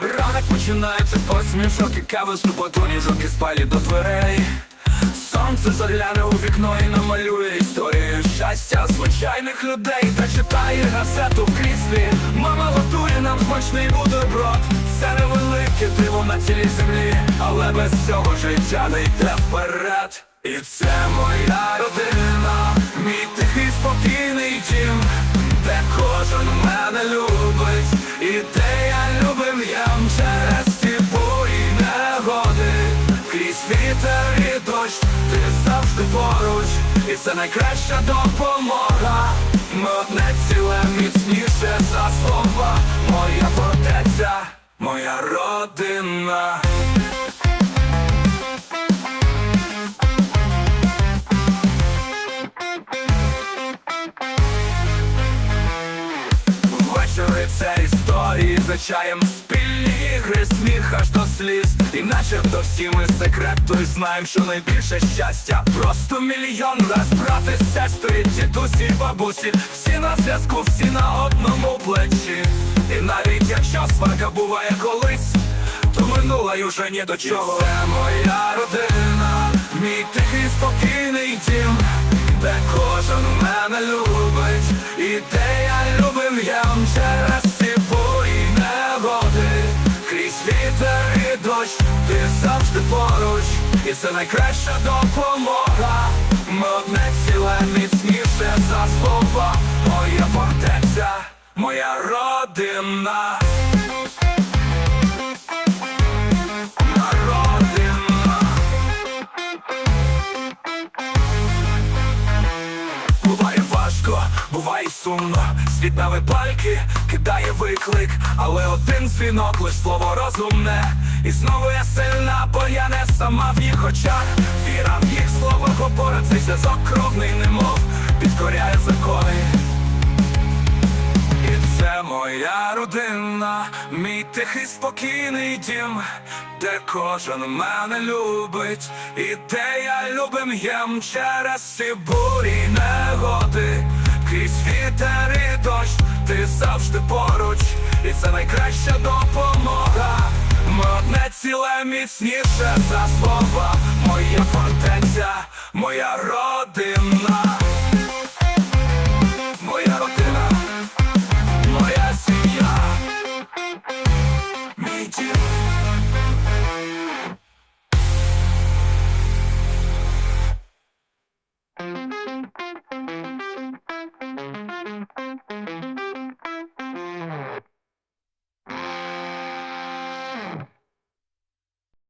Ранок починається посмішок і кави з тупотуніжок і спалі до дверей. Сонце загляне у вікно і намалює історію щастя звичайних людей та читає газету в кріслі. Мама готує нам смачний бутерброд. Це невелике диво на цілій землі, але без цього життя не йде вперед. І це моя родина, мій тихий спокійний завжди поруч, і це найкраща допомога. Ми одне ціле міцніше за слова, моя фортеця, моя родина. Ввечері це історії за чаєм спільні ігри, сміх аж до сліз. І начебто всі ми секрету і знаємо, що найбільше щастя. Просто мільйон раз брати, сестри, дідусі, бабусі. Всі на зв'язку, всі на одному плечі. І навіть якщо сварка буває колись То минула й уже ні до чого. І Це моя родина, мій тихий спокійний дім де кожен мене любить, і де я ти завжди поруч, і це найкраща допомога. Ми одне ціле міцніше за слова, моя фортеця, моя родина. Важко, буває сумно, світ на випальки кидає виклик, але один дзвінок, лиш слово розумне, і знову я сильна, бо я не сама в їх очах. Віра в їх словах опора, цей зв'язок кровний, немов підкоряє закони. І це моя родина, мій тихий спокійний дім, де кожен мене любить, і де я любим єм через ці бурі негоди, крізь вітер і дощ, ти завжди поруч, і це найкраща допомога. Ми одне ціле міцніше за слова, моя фортеця, моя.